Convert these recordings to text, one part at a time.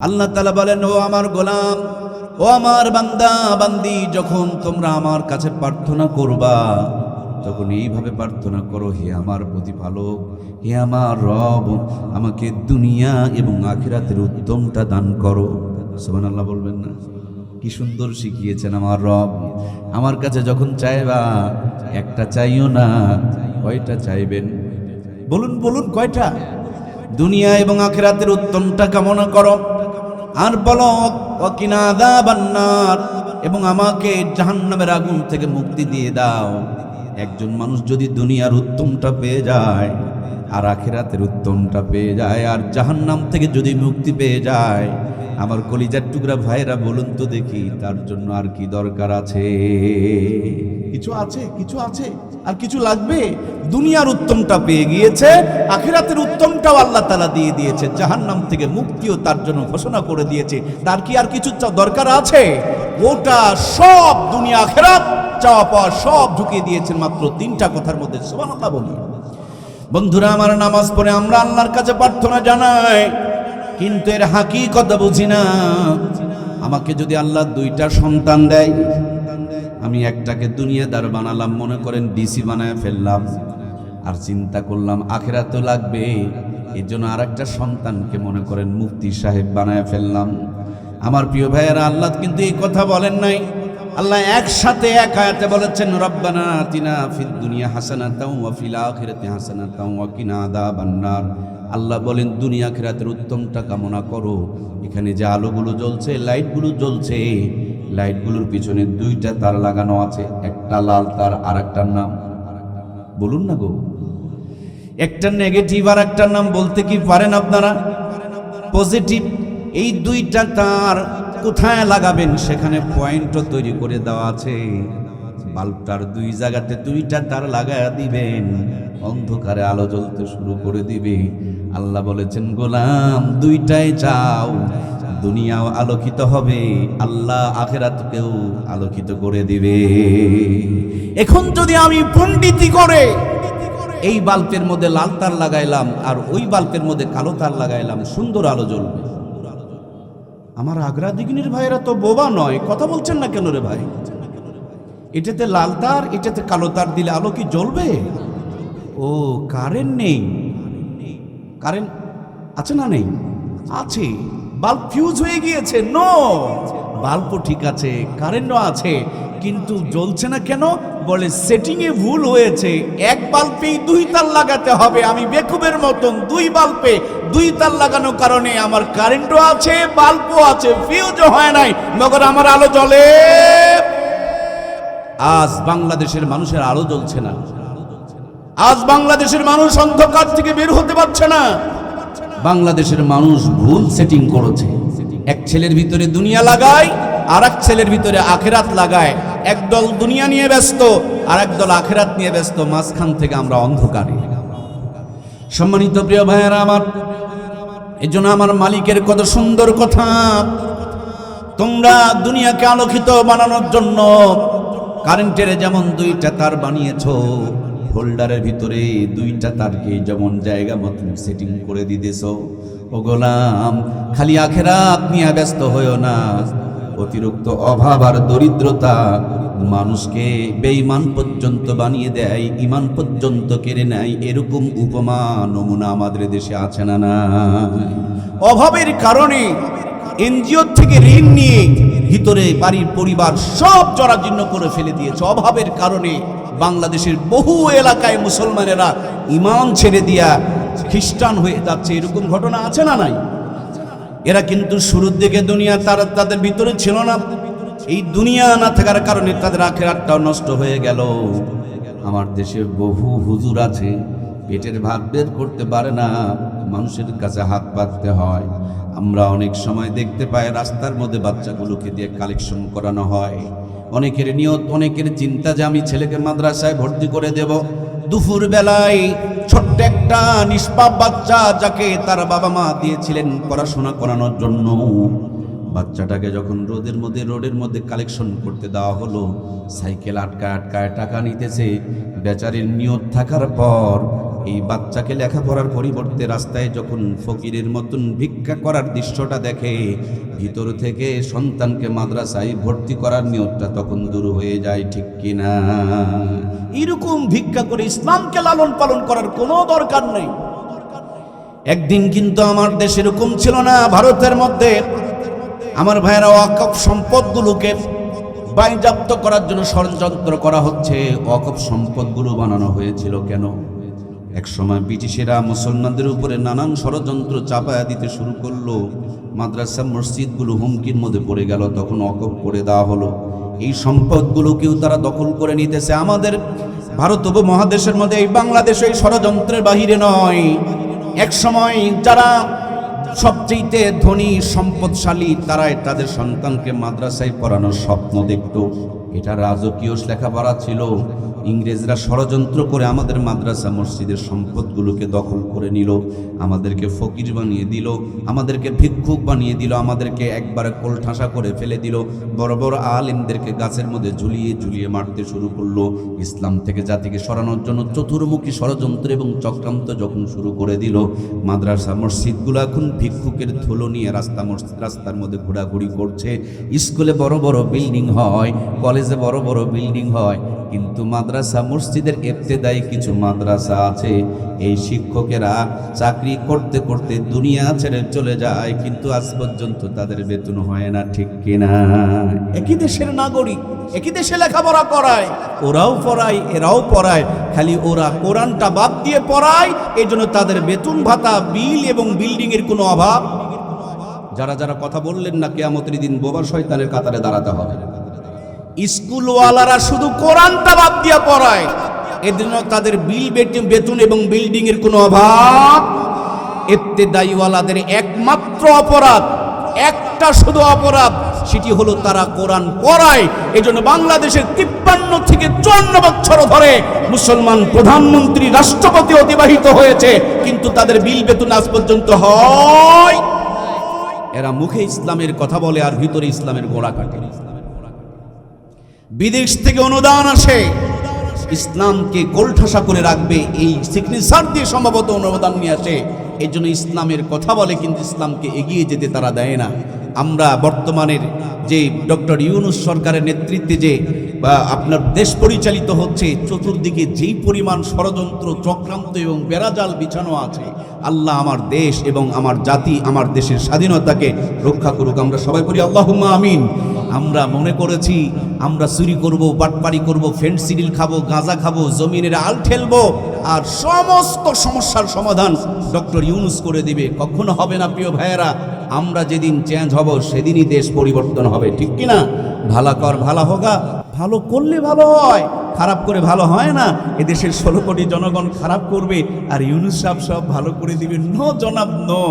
আল্লাহ তালা বলেন, ও আমার গোলাম, ও আমার বান্দা, বান্দি, যখন তোমরা আমার কাছে প্রার্থনা করবা, তখন এইভাবে প্রার্থনা করো, হে আমার প্রতিপালক, হে আমার রব, আমাকে দুনিয়া এবং আখিরাতের উত্তমটা দান করো। সোমান আল্লাহ বলবেন না। কি সুন্দর শিখিয়েছেন আমার রব। আমার কাছে যখন চাইবা, একটা চাইও না, কয়টা চাইবেন? বলুন বলুন, কয়টা? দুনিয়া এবং আখেরাতের উত্তমটা কামনা করো। আর বলো, অকিনা দা বান্নার এবং আমাকে জাহান্নামের আগুন থেকে মুক্তি দিয়ে দাও। একজন মানুষ যদি দুনিয়ার উত্তমটা পেয়ে যায়, আর আখেরাতের উত্তমটা পেয়ে যায়, আর জাহান্নাম থেকে যদি মুক্তি পেয়ে যায় আমার কলিজার টুকরা ভাইরা বলুন তো দেখি, তার জন্য আর কি দরকার আছে? কিছু আছে কিছু আছে, আর কিছু লাগবে? দুনিয়ার উত্তমটা পেয়ে গিয়েছে, আখিরাতের উত্তমটাও আল্লাহ তালা দিয়ে দিয়েছে, জাহান্নাম থেকে মুক্তিও তার জন্য ঘোষণা করে দিয়েছে। তার কি আর কিছু দরকার আছে? ওটা সব দুনিয়া আখেরাত, চাওয়া পাওয়া সব ঢুকিয়ে দিয়েছেন মাত্র তিনটা কথার মধ্যে, সুবহানাল্লাহ বলি। বন্ধুরা, আমার নামাজ পড়ে আমরা আল্লাহর কাছে প্রার্থনা জানাই। কিন্তু এর হাকি কথা বুঝি না। আমাকে যদি আল্লাহ দুইটা সন্তান দেয়, আমি একটাকে দুনিয়াদার বানালাম, মনে করেন ডিসি বানায় ফেললাম, আর চিন্তা করলাম আখেরা তো লাগবে এর জন্য আর একটা সন্তানকে মনে করেন মুফতি সাহেব বানায় ফেললাম। আমার প্রিয় ভাইয়েরা, আল্লাহ কিন্তু এই কথা বলেন নাই। আল্লাহ একসাথে এক আয়াতে বলেছেন, রব্বানা আতিনা ফিদ দুনিয়া হাসানাতাও ওয়া ফিল আখিরাতি হাসানাতাও ওয়া কিনা আযাবান নার। আল্লাহ বলেন, দুনিয়া আখিরাতের উত্তমটা কামনা করো। এখানে যে আলোগুলো জ্বলছে, লাইটগুলো জ্বলছে, লাইটগুলোর পিছনে দুইটা তার লাগানো আছে, একটা লাল তার আর একটার নাম। বলুন না গো। একটা নেগেটিভ আর একটার নাম বলতে কি পারেন আপনারা? পজিটিভ, এই দুইটা তার কোথায় লাগাবেন? সেখানে পয়েন্টও তৈরি করে দেওয়া আছে। বাল্বটার দুই জায়গাতে দুইটা তার লাগায়া দিবেন। অন্ধকারে আলো জ্বলতে শুরু করে দিবে। আল্লাহ বলেছেন, গোলাম, দুইটাই চাও। দুনিয়াও আলোকিত হবে। আল্লাহ আখেরাতকেও আলোকিত করে দিবে। এখন যদি আমি পণ্ডিতি করে এই বাল্বের মধ্যে লাল তার লাগাইলাম আর ওই বাল্বের মধ্যে কালো তার লাগাইলাম, সুন্দর আলো জ্বলবে। আমার আগ্রা দিগিনীর ভাইরা তো বোবা নয়, কথা বলছেন না কেন রে ভাই? এটাতে লাল তার, এটাতে কালো তার দিলে আলো কি জ্বলবে? ও, কারেন্ট নেই। কারেন্ট আছে না নেই? আছে। বাল্ব ফিউজ হয়ে গিয়েছে নো বাল্বও ঠিক আছে, কারেন্টও আছে, কিন্তু জ্বলছে না কেন? বলে সেটিং এ ভুল হয়েছে। এক বাল্বেই দুই তার লাগাতে হবে। আমি বেকুবের মতন দুই বাল্পে দুই তার লাগানোর কারণে আমার কারেন্টও আছে, বাল্বও আছে ফিউজও হয় নাই। মগর আমার আলো জ্বলে। আজ বাংলাদেশের মানুষের আলো জ্বলছে না। আজ বাংলাদেশের মানুষ অন্ধকার থেকে বের হতে পারছে না। বাংলাদেশের মানুষ ভুল সেটিং করেছে। এক ছেলের ভিতরে দুনিয়া লাগায় আর এক ছেলের ভিতরে আখেরাত লাগায়। একদল দুনিয়া নিয়ে ব্যস্ত আর একদল আখেরাত নিয়ে ব্যস্ত, মাঝখান থেকে আমরা অন্ধকারে। সম্মানিত প্রিয় ভাইয়েরা আমার, এই জন্য আমার মালিকের কত সুন্দর কথা। তোমরা দুনিয়াকে আলোকিত বানানোর জন্য কারেন্টের যেমন দুইটা তার বানিয়েছো হোল্ডারের ভিতরে দুইটা তারকে যেমন জায়গা মতন সেটিং করে দিতেছ। ও গোলাম, খালি আখেরাত নিয়ে ব্যস্ত হইও না। অতিরিক্ত অভাব আর দরিদ্রতা মানুষকে বেঈমান পর্যন্ত বানিয়ে দেয় ইমান পর্যন্ত কেড়ে নেয়, এরকম উপমা নমুনা আমাদের দেশে আছে না না অভাবের কারণে এনজিও থেকে ঋণ নিয়ে ভিতরে বাড়ির পরিবার সব জরাজীর্ণ করে ফেলে দিয়েছে। অভাবের কারণে বাংলাদেশের বহু এলাকায় মুসলমানেরা ইমান ছেড়ে দিয়া খ্রিস্টান হয়ে যাচ্ছে। এরকম ঘটনা আছে না নাই? এরা কিন্তু শুরুর দিকে দুনিয়া তারা, তাদের ভিতরে ছিল না। এই দুনিয়া না থাকার কারণে তাদের আখেরাতটাও নষ্ট হয়ে গেল। আমার দেশে বহু হুজুর আছে, পেটের ভাত বের করতে পারে না, মানুষের কাছে হাত পাততে হয়। আমরা অনেক সময় দেখতে পাই রাস্তার মধ্যে বাচ্চাগুলোকে দিয়ে কালেকশন করানো হয়। অনেকের নিয়ত, অনেকের চিন্তা যে আমি ছেলেকে মাদ্রাসায় ভর্তি করে দেব। দুপুর বেলায় ছোট্ট একটা নিষ্পাপ বাচ্চা যাকে তার বাবা মা দিয়েছিলেন পড়াশোনা করানোর জন্য। বাচ্চাটাকে যখন রোদের মধ্যে, রোডের মধ্যে কালেকশন করতে দেওয়া হলো, সাইকেল আটকায় আটকায় টাকা নিতেছে। বেচারের নিয়ত থাকার পর এই বাচ্চাকে লেখাপড়ার পরিবর্তে রাস্তায় যখন ফকিরের মতন ভিক্ষা করার দৃশ্যটা দেখে ভিতর থেকে সন্তানকে মাদ্রাসায় ভর্তি করার নিয়তটা তখন দূর হয়ে যায় ঠিক কিনা? এরকম ভিক্ষা করে ইসলামকে লালন পালন করার কোনো দরকার নেই। একদিন কিন্তু আমার দেশ এরকম ছিল না ভারতের মধ্যে। আমার ভাইয়েরা ওয়াকফ সম্পদগুলোকে বাজেয়াপ্ত করার জন্য ষড়যন্ত্র করা হচ্ছে। ওয়াকফ সম্পদগুলো বানানো হয়েছিল কেন? এক সময় ব্রিটিশেরা মুসলমানদের উপরে নানান ষড়যন্ত্র চাপায়া দিতে শুরু করল। মাদ্রাসা মসজিদগুলো হুমকির মধ্যে পড়ে গেল, তখন অকপ করে দেওয়া হলো। এই সম্পদগুলোকেও তারা দখল করে নিতেছে। আমাদের ভারত উপমহাদেশের মধ্যে এই বাংলাদেশ এই ষড়যন্ত্রের বাহিরে নয়। এক সময় যারা সবচেয়ে ধনী, সম্পদশালী, তারাই তাদের সন্তানকে মাদ্রাসায় পড়ানোর স্বপ্ন দেখত। এটা রাজকীয় লেখাপড়া ছিল। ইংরেজরা ষড়যন্ত্র করে আমাদের মাদ্রাসা মসজিদের সম্পদগুলোকে দখল করে নিল, আমাদেরকে ফকির বানিয়ে দিল, আমাদেরকে ভিক্ষুক বানিয়ে দিল, আমাদেরকে একবারে কোলঠাসা করে ফেলে দিল, বড় বড় আলেমদেরকে গাছের মধ্যে ঝুলিয়ে ঝুলিয়ে মারতে শুরু করল। ইসলাম থেকে জাতিকে সরানোর জন্য চতুর্মুখী ষড়যন্ত্র এবং চক্রান্ত যখন শুরু করে দিল, মাদ্রাসা মসজিদগুলো এখন ভিক্ষুকের ধুলো নিয়ে রাস্তা মসজিদ, রাস্তার মধ্যে ঘোরাঘুরি করছে। স্কুলে বড় বড় বিল্ডিং হয়, কলেজে বড় বড় বিল্ডিং হয়, কিন্তু মাদ্রাসা, মসজিদের এফতেদায়ী কিছু মাদ্রাসা আছে। এই শিক্ষকেরা চাকরি করতে করতে দুনিয়া ছেড়ে চলে যায়, কিন্তু আজ পর্যন্ত তাদের বেতন হয় না, ঠিক কিনা? একই দেশের নাগরিক, একই দেশে লেখাপড়া করায়, ওরাও পড়ায়, এরাও পড়ায়, খালি ওরা কোরআনটা বাদ দিয়ে পড়ায় এই জন্য তাদের বেতন ভাতা, বিল এবং বিল্ডিং এর কোনো অভাব। যারা যারা কথা বললেন না, কেয়ামতের দিন বোবা শয়তানের কাতারে দাঁড়াতে হবে। স্কুলওয়ালারা শুধু কোরআনটা বাদ দিয়ে পড়ায়। এজন্য তাদের বিল বেতন এবং বিল্ডিং এর কোনো অভাব এত্তেদাইওয়ালাদের একমাত্র অপরাধ, একটা শুধু অপরাধ, সেটি হলো তারা কোরআন পড়ায়। এই জন্য বাংলাদেশের তিপ্পান্ন থেকে চুয়ান্ন বছর ধরে মুসলমান প্রধানমন্ত্রী, রাষ্ট্রপতি অতিবাহিত হয়েছে, কিন্তু তাদের বিল বেতন আজ পর্যন্ত হয় এরা মুখে ইসলামের কথা বলে আর ভিতরে ইসলামের গোড়া কাটে বিদেশ থেকে অনুদান আসে। ইসলামকে গোলঠাসা করে রাখবে, এই সিগনেচার দিয়ে সম্ভবত অনুদান নিয়ে আসে। এই জন্য ইসলামের কথা বলে, কিন্তু ইসলামকে এগিয়ে যেতে তারা দেয় না। আমরা বর্তমানের যে ডক্টর ইউনুস সরকারের নেতৃত্বে যে আপনার দেশ পরিচালিত হচ্ছে, চতুর্দিকে যেই পরিমাণ ষড়যন্ত্র, চক্রান্ত এবং বেড়াজাল বিছানো আছে, আল্লাহ আমার দেশ এবং আমার জাতি, আমার দেশের স্বাধীনতাকে রক্ষা করুক। আমরা সবাই করি আল্লাহুম্মা আমিন। আমরা মনে করেছি আমরা চুরি করব, বাটপারি করব ফেন্সিডিল খাব, গাঁজা খাব, জমিনের আল ঠেলবো, আর সমস্ত সমস্যার সমাধান ডক্টর ইউনুস করে দিবে। কখনো হবে না, প্রিয় ভাইয়েরা। আমরা যেদিন চেঞ্জ হব, সেদিনই দেশ পরিবর্তন হবে। ঠিক কিনা? ভালা কর, ভালা হোগা। ভালো করলে ভালো হয়, খারাপ করে ভালো হয় না। এদেশের ষোলো কোটি জনগণ খারাপ করবে আর ইউনুস সাহেব সব ভালো করে দিবে। নো জনাব, নো।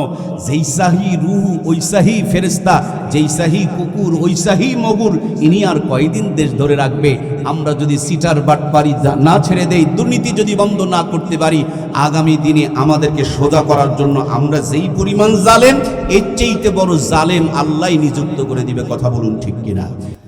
যেই সাহি রুহু, ওই সাহি ফেরেস্তা যেই সাহি কুকুর, ওই সাহি মগুর, ইনি আর কয়দিন দেশ ধরে রাখবে? আমরা যদি সিটার বাটপারি না ছেড়ে দেই, দুর্নীতি যদি বন্ধ না করতে পারি, আগামী দিনে আমাদেরকে সোজা করার জন্য আমরা যেই পরিমাণ জালেম, এর চেয়েতে বড় জালেম আল্লাহ নিযুক্ত করে দিবে। কথা বলুন ঠিক কিনা?